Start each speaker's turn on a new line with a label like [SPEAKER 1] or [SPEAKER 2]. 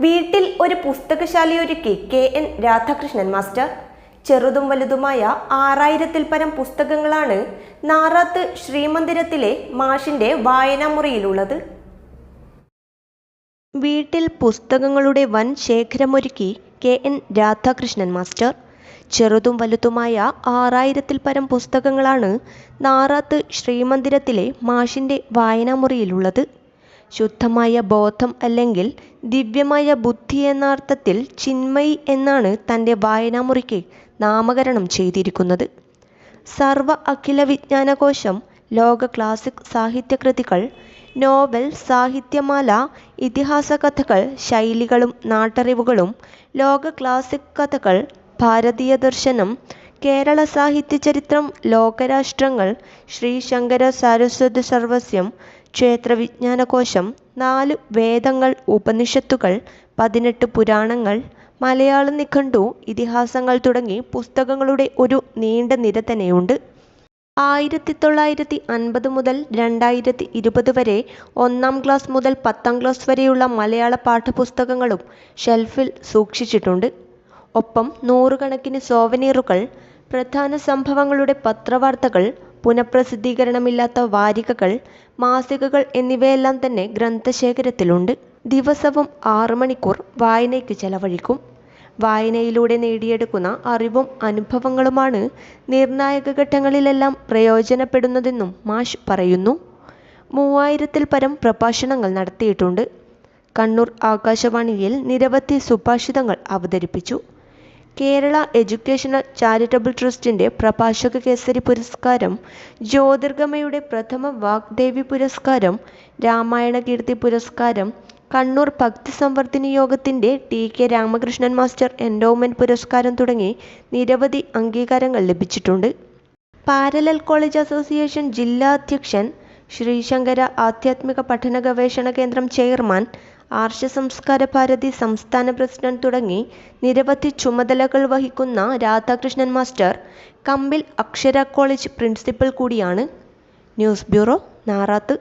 [SPEAKER 1] വീട്ടിൽ ഒരു പുസ്തകശാലയൊരുക്കി കെ എൻ രാധാകൃഷ്ണൻ മാസ്റ്റർ. ചെറുതും വലുതുമായ ആറായിരത്തിൽ പരം പുസ്തകങ്ങളാണ് നാറാത്ത് ശ്രീമന്ദിരത്തിലെ മാഷിന്റെ വായനാമുറിയിലുള്ളത്. വീട്ടിൽ പുസ്തകങ്ങളുടെ വൻ ശേഖരമൊരുക്കി കെ എൻ രാധാകൃഷ്ണൻ മാസ്റ്റർ. ചെറുതും വലുതുമായ ആറായിരത്തിൽ പരം പുസ്തകങ്ങളാണ് നാറാത്ത് ശ്രീമന്ദിരത്തിലെ മാഷിന്റെ വായനാമുറിയിലുള്ളത്. ശുദ്ധമായ ബോധം അല്ലെങ്കിൽ ദിവ്യമായ ബുദ്ധി എന്നർത്ഥത്തിൽ ചിന്മയ് എന്നാണ് തന്റെ വായനാമുറിക്ക് നാമകരണം ചെയ്തിരിക്കുന്നത്. സർവ അഖില വിജ്ഞാനകോശം ലോക ക്ലാസിക് സാഹിത്യകൃതികൾ നോവൽ സാഹിത്യമാല ഇതിഹാസ കഥകൾ ശൈലികളും നാട്ടറിവുകളും ലോക ക്ലാസിക് കഥകൾ ഭാരതീയ ദർശനം കേരള സാഹിത്യ ചരിത്രം ലോകരാഷ്ട്രങ്ങൾ ശ്രീ ശങ്കര സാരസ്വത സർവസ്യം ക്ഷേത്ര വിജ്ഞാനകോശം നാല് വേദങ്ങൾ ഉപനിഷത്തുകൾ പതിനെട്ട് പുരാണങ്ങൾ മലയാള നിഘണ്ടു ഇതിഹാസങ്ങൾ തുടങ്ങി പുസ്തകങ്ങളുടെ ഒരു നീണ്ട നിര തന്നെയുണ്ട്. ആയിരത്തി തൊള്ളായിരത്തി അൻപത് മുതൽ രണ്ടായിരത്തി ഇരുപത് വരെ ഒന്നാം ക്ലാസ് മുതൽ പത്താം ക്ലാസ് വരെയുള്ള മലയാള പാഠപുസ്തകങ്ങളും ഷെൽഫിൽ സൂക്ഷിച്ചിട്ടുണ്ട്. ഒപ്പം നൂറുകണക്കിന് സോവനീറുകൾ പ്രധാന സംഭവങ്ങളുടെ പത്രവാർത്തകൾ പുനഃപ്രസിദ്ധീകരണമില്ലാത്ത വാരികകൾ മാസികകൾ എന്നിവയെല്ലാം തന്നെ ഗ്രന്ഥശേഖരത്തിലുണ്ട്. ദിവസവും ആറു മണിക്കൂർ വായനയ്ക്ക് ചെലവഴിക്കും. വായനയിലൂടെ നേടിയെടുക്കുന്ന അറിവും അനുഭവങ്ങളുമാണ് നിർണായക ഘട്ടങ്ങളിലെല്ലാം പ്രയോജനപ്പെടുന്നതെന്നും മാഷ് പറയുന്നു. മൂവായിരത്തിൽ പരം പ്രഭാഷണങ്ങൾ നടത്തിയിട്ടുണ്ട്. കണ്ണൂർ ആകാശവാണിയിൽ നിരവധി സുഭാഷിതങ്ങൾ അവതരിപ്പിച്ചു. കേരള എഡ്യൂക്കേഷണൽ ചാരിറ്റബിൾ ട്രസ്റ്റിന്റെ പ്രഭാഷക കേസരി പുരസ്കാരം ജ്യോതിർഗമയുടെ പ്രഥമ വാഗ്ദേവി പുരസ്കാരം രാമായണ കീർത്തി പുരസ്കാരം കണ്ണൂർ ഭക്തി സംവർദ്ധന യോഗത്തിന്റെ T K Ramakrishnan master endowment പുരസ്കാരം തുടങ്ങി നിരവധി അംഗീകാരങ്ങൾ ലഭിച്ചിട്ടുണ്ട്. പാരലൽ കോളേജ് അസോസിയേഷൻ ജില്ലാ അധ്യക്ഷൻ ശ്രീശങ്കര ആധ്യാത്മിക പഠന ഗവേഷണ കേന്ദ്രം ചെയർമാൻ ആർഷ സംസ്കാര ഭാരതി സംസ്ഥാന പ്രസിഡന്റ് തുടങ്ങി നിരവധി ചുമതലകൾ വഹിക്കുന്ന Radhakrishnan master Kambil Akshara college principal കൂടിയാണ്. News bureau Narath.